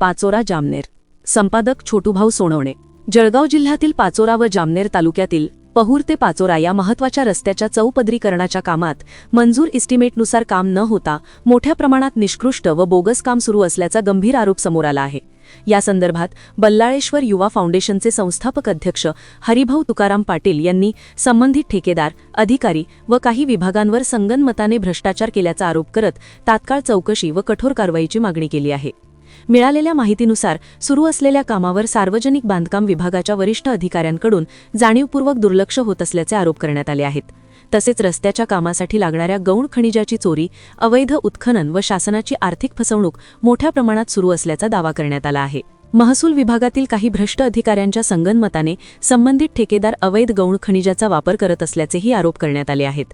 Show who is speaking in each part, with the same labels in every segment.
Speaker 1: पाचोरा जामनेर. संपादक छोटूभाऊ सोनवणे. जळगाव जिल्ह्यातील पाचोरा व जामनेर तालुक्यातील पहूर ते पाचोरा या महत्त्वाच्या रस्त्याच्या चौपदरीकरणाच्या कामात मंजूर इस्टिमेटनुसार काम न होता मोठ्या प्रमाणात निष्कृष्ट व बोगस काम सुरू असल्याचा गंभीर आरोप समोर आला आहे. या संदर्भात बल्लाळेश्वर युवा फाउंडेशनचे संस्थापक अध्यक्ष हरिभाऊ तुकाराम पाटील यांनी संबंधित ठेकेदार अधिकारी व काही विभागांवर संगनमताने भ्रष्टाचार केल्याचा आरोप करत तात्काळ चौकशी व कठोर कारवाईची मागणी केली आहे. मिळालेल्या माहितीनुसार सुरू असलेल्या कामावर सार्वजनिक बांधकाम विभागाच्या वरिष्ठ अधिकाऱ्यांकडून जाणीवपूर्वक दुर्लक्ष होत असल्याचे आरोप करण्यात आले आहेत. तसेच रस्त्याच्या कामासाठी लागणाऱ्या गौण खनिजाची चोरी अवैध उत्खनन व शासनाची आर्थिक फसवणूक मोठ्या प्रमाणात सुरू असल्याचा दावा करण्यात आला आहे. महसूल विभागातील काही भ्रष्ट अधिकाऱ्यांच्या संगनमताने संबंधित ठेकेदार अवैध गौण खनिजाचा वापर करत असल्याचेही आरोप करण्यात आले आहेत.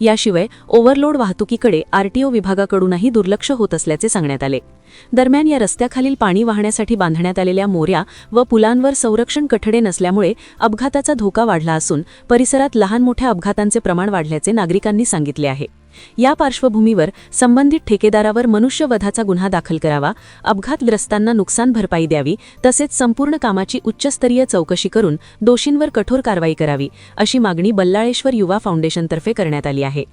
Speaker 1: याशिवाय ओव्हरलोड वाहतुकीकडे आरटीओ विभागाकडूनही दुर्लक्ष होत असल्याचे सांगण्यात आले. दरम्यान या रस्त्याखालील पाणी वाहण्यासाठी बांधण्यात आलेल्या मोऱ्या व पुलांवर संरक्षण कठडे नसल्यामुळे अपघाताचा धोका वाढला असून परिसरात लहान मोठ्या अपघातांचे प्रमाण वाढल्याचे नागरिकांनी सांगितले आहे. या पार्श्वभूमीवर संबंधित ठेकेदारावर मनुष्यवधाचा गुन्हा दाखल करावा अपघातग्रस्तांना नुकसान भरपाई द्यावी तसेच संपूर्ण कामाची उच्चस्तरीय चौकशी करून दोषींवर कठोर कारवाई करावी अशी मागणी बल्लाळेश्वर युवा फाउंडेशनतर्फे करण्यात आली आहे.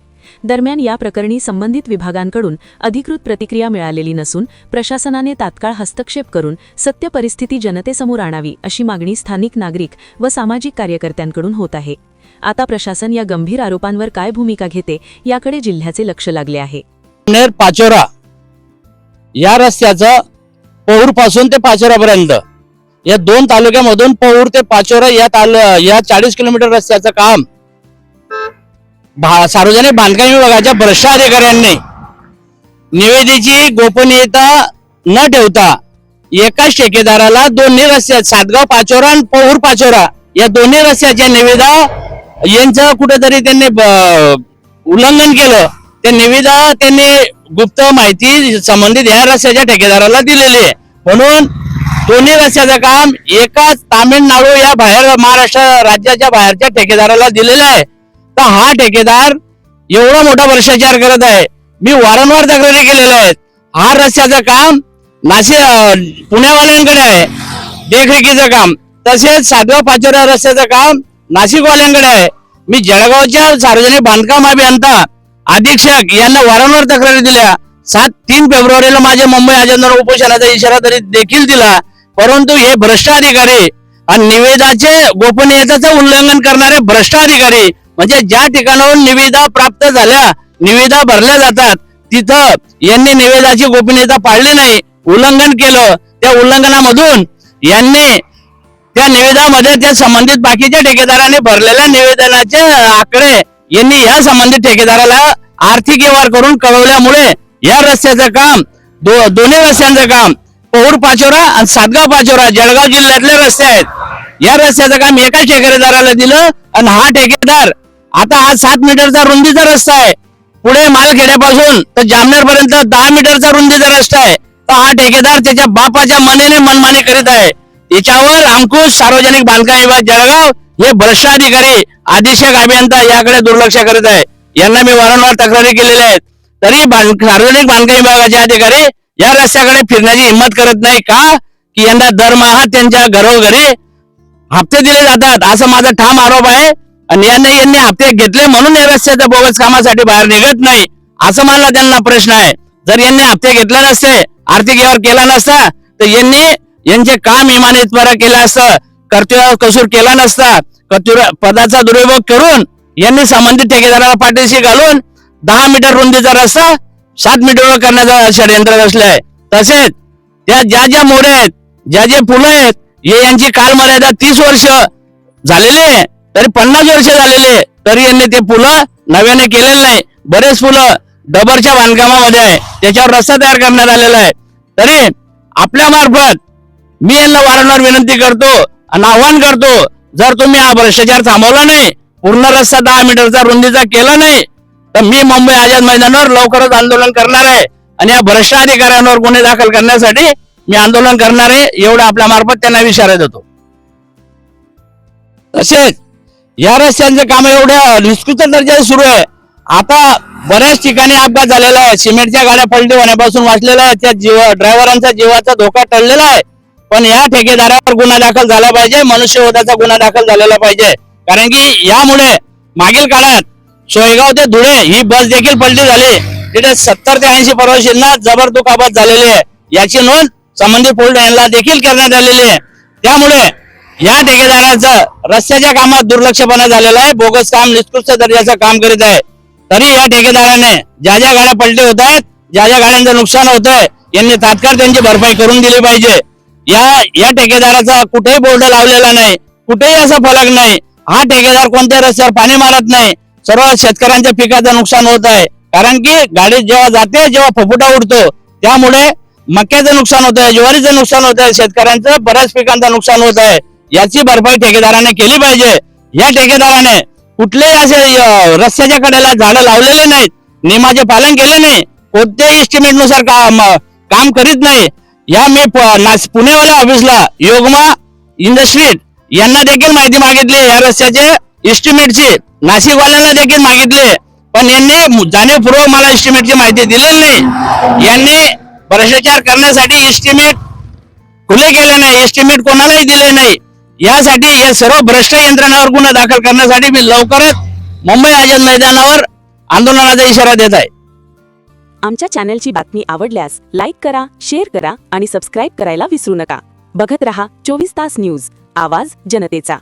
Speaker 1: दरम्यान या प्रकरणी संबंधित विभागांकडून अधिकृत प्रतिक्रिया मिळालेली नसून प्रशासनाने तात्काळ हस्तक्षेप करून सत्य परिस्थिती जनतेसमोर आणावी अशी मागणी स्थानिक नागरिक व सामाजिक कार्यकर्त्यांकडून होत आहे. आता प्रशासन या गंभीर आरोपांवर काय भूमिका घेते याकडे जिल्ह्याचे लक्ष लागले आहे.
Speaker 2: पाचोरा. या रस्त्याचं पौरपासून ते पाचोरापर्यंत. या दोन तालुक्यामधून पौर ते पाचोरा या ताल या चाळीस किलोमीटर रस्त्याचं काम. भा- सार्वजनिक बांधकाम विभागाच्या भ्रष्ट अधिकाऱ्यांनी निवेदीची गोपनीयता न ठेवता एकाच ठेकेदाराला दोन्ही रस्त्यात सातगाव पाचोरा आणि पौर पाचोरा या दोन्ही रस्त्याच्या निविदा यांचं कुठेतरी त्यांनी ब- उल्लंघन केलं. ते निविदा त्यांनी गुप्त माहिती संबंधित या रस्त्याच्या ठेकेदाराला दिलेली आहे. म्हणून दोन्ही रस्त्याचं काम एकाच तामिळनाडू या बाहेर महाराष्ट्र राज्याच्या बाहेरच्या ठेकेदाराला दिलेलं आहे. तर हा ठेकेदार एवढा मोठा भ्रष्टाचार करत आहे. मी वारंवार तक्रारी केलेल्या आहेत. हा रस्त्याचं काम नाशिक पुण्यावाल्यांकडे आहे. देखरेखीचं काम. तसेच सातव्या पाचव्या रस्त्याचं काम नाशिकवाल्यांकडे आहे. मी जळगावच्या सार्वजनिक बांधकाम अभियंता अधीक्षक यांना वारंवार तक्रारी दिल्या. सात तीन फेब्रुवारीला माझ्या मुंबई आजंदर उपोषणाचा इशारा तरी देखील दिला. परंतु हे भ्रष्ट अधिकारी आणि निवेदाचे गोपनीयतेचं उल्लंघन करणारे भ्रष्ट अधिकारी म्हणजे ज्या ठिकाणाहून निविदा प्राप्त झाल्या निविदा भरल्या जातात तिथं यांनी निवेदाची गोपनीयता पाळली नाही उल्लंघन केलं. त्या उल्लंघनामधून यांनी त्या निवेदनामध्ये त्या संबंधित बाकीच्या ठेकेदाराने भरलेल्या निवेदनाचे आकडे यांनी या संबंधित ठेकेदाराला आर्थिक व्यवहार करून कळवल्यामुळे या रस्त्याचं काम दो, दोन्ही रस्त्यांचं काम पौर पाचोरा आणि सातगाव पाचोरा जळगाव जिल्ह्यातले रस्ते आहेत. या रस्त्याचं काम एका ठेकेदाराला दिलं आणि हा ठेकेदार आता हा सात मीटरचा रुंदीचा रस्ता आहे. पुढे मालखेड्यापासून तर जामनेर पर्यंत दहा मीटरचा रुंदीचा रस्ता आहे. तर हा ठेकेदार त्याच्या बापाच्या मनेने मनमानी करीत आहे. याच्यावर अंकुश सार्वजनिक बांधकाम विभाग जळगाव हे भ्रष्टाधिकारी अधीक्षक अभियंता याकडे दुर्लक्ष करत आहे. यांना मी वारंवार तक्रारी केलेल्या आहेत. तरी सार्वजनिक बांधकाम विभागाचे अधिकारी या रस्त्याकडे फिरण्याची हिंमत करत नाही का? की यंदा दरमहा त्यांच्या घरोघरी हप्ते दिले जातात. असं माझा ठाम आरोप आहे. आणि यांनी यांनी हप्ते घेतले म्हणून या रस्त्याच्या बोगस कामासाठी बाहेर निघत नाही असं मला त्यांना प्रश्न आहे. जर यांनी हप्ते घेतले नसते आर्थिक व्यवहार केला नसता तर यांनी यांचे काम इमानीतपरा केलं असतं कर्तव्य कसूर केला नसता. कर्तव्य पदाचा दुरुपयोग करून यांनी संबंधित ठेकेदाराला पाठीशी घालून दहा मीटर रुंदीचा रस्ता सात मीटरवर करण्याचा षडयंत्र रचलं तसेच त्या ज्या ज्या मोऱ्या आहेत ज्या जे फुलं आहेत हे यांची कालमर्यादा तीस वर्ष झालेले तरी पन्नास वर्ष झालेले तरी यांनी ते फुलं नव्याने केलेलं नाही. बरेच फुलं डबरच्या बांधकामामध्ये आहे. त्याच्यावर रस्ता तयार करण्यात आलेला आहे. तरी आपल्या मार्फत मी यांना वारंवार विनंती करतो आणि आव्हान करतो जर तुम्ही हा भ्रष्टाचार थांबवला नाही पूर्ण रस्ता दहा मीटरचा रुंदीचा केला नाही तर मी मुंबई आझाद मैदानावर लवकरच आंदोलन करणार आहे. आणि या भ्रष्ट अधिकाऱ्यांवर गुन्हे दाखल करण्यासाठी मी आंदोलन करणार आहे एवढं आपल्या मार्फत त्यांना इशारा देतो. तसेच या रस्त्यांचं काम एवढ्या निष्कृत दर्जाचे सुरू आहे. आता बऱ्याच ठिकाणी अपघात झालेला आहे. सिमेंटच्या गाड्या पलटी होण्यापासून वाचलेला आहे. त्या जीव ड्रायव्हरांचा जीवाचा धोका टळलेला आहे. पण या ठेकेदारावर गुन्हा दाखल झाला पाहिजे मनुष्यवधाचा गुन्हा दाखल झालेला पाहिजे. कारण की यामुळे मागील काळात सोयगाव ते धुळे ही बस देखील पलटी झाली. तिथे सत्तर ते ऐंशी प्रवाशांना जबर दुखापत झालेली आहे. याची नोंद संबंधित पोलीस ठाण्याला देखील करण्यात आलेली आहे. त्यामुळे या ठेकेदाराचं रस्त्याच्या कामात दुर्लक्षपणा झालेला आहे. बोगस काम निष्कृष्ट दर्जाचं काम करीत आहे. तरी या ठेकेदाराने ज्या ज्या गाड्या पलटी होत आहेत ज्या ज्या गाड्यांचं नुकसान होत आहे यांनी तात्काळ त्यांची भरपाई करून दिली पाहिजे. या या ठेकेदाराचा कुठेही बोर्ड लावलेला नाही कुठेही असा फलक नाही. हा ठेकेदार कोणत्या रस्त्यावर पाणी मारत नाही? सर्व शेतकऱ्यांच्या पिकाचं नुकसान होत आहे. कारण की गाडी जेव्हा जाते जेव्हा फपुटा उडतो त्यामुळे मक्याचं नुकसान होत आहे ज्वारीचं नुकसान होत आहे शेतकऱ्यांचं बऱ्याच पिकांचं नुकसान होत आहे. याची भरपाई ठेकेदाराने केली पाहिजे. या ठेकेदाराने कुठलेही असे रस्त्याच्या कडेला झाडं लावलेले नाहीत नियमाचे पालन केले नाही कोणत्याही एस्टिमेटनुसार काम काम करीत नाही. या मी नास- पुणेवाल्या ऑफिसला योगमा इंडस्ट्रीज यांना देखील माहिती मागितली. या रस्त्याचे एस्टिमेटची नाशिकवाल्यांना देखील मागितले. पण यांनी जाणीवपूर्वक मला इस्टिमेटची माहिती दिलेली नाही. यांनी भ्रष्टाचार करण्यासाठी इस्टिमेट खुले केले नाही. इस्टिमेट कोणालाही दिले नाही. यासाठी या सर्व भ्रष्ट यंत्रणावर गुन्हा दाखल करण्यासाठी मी लवकरच मुंबई आझाद मैदानावर आंदोलनाचा इशारा देत आहे.
Speaker 3: आमच्या चॅनलची बातमी आवडल्यास लाईक करा शेअर करा आणि सबस्क्राईब करायला विसरू नका. बघत रहा चोवीस तास न्यूज आवाज जनतेचा.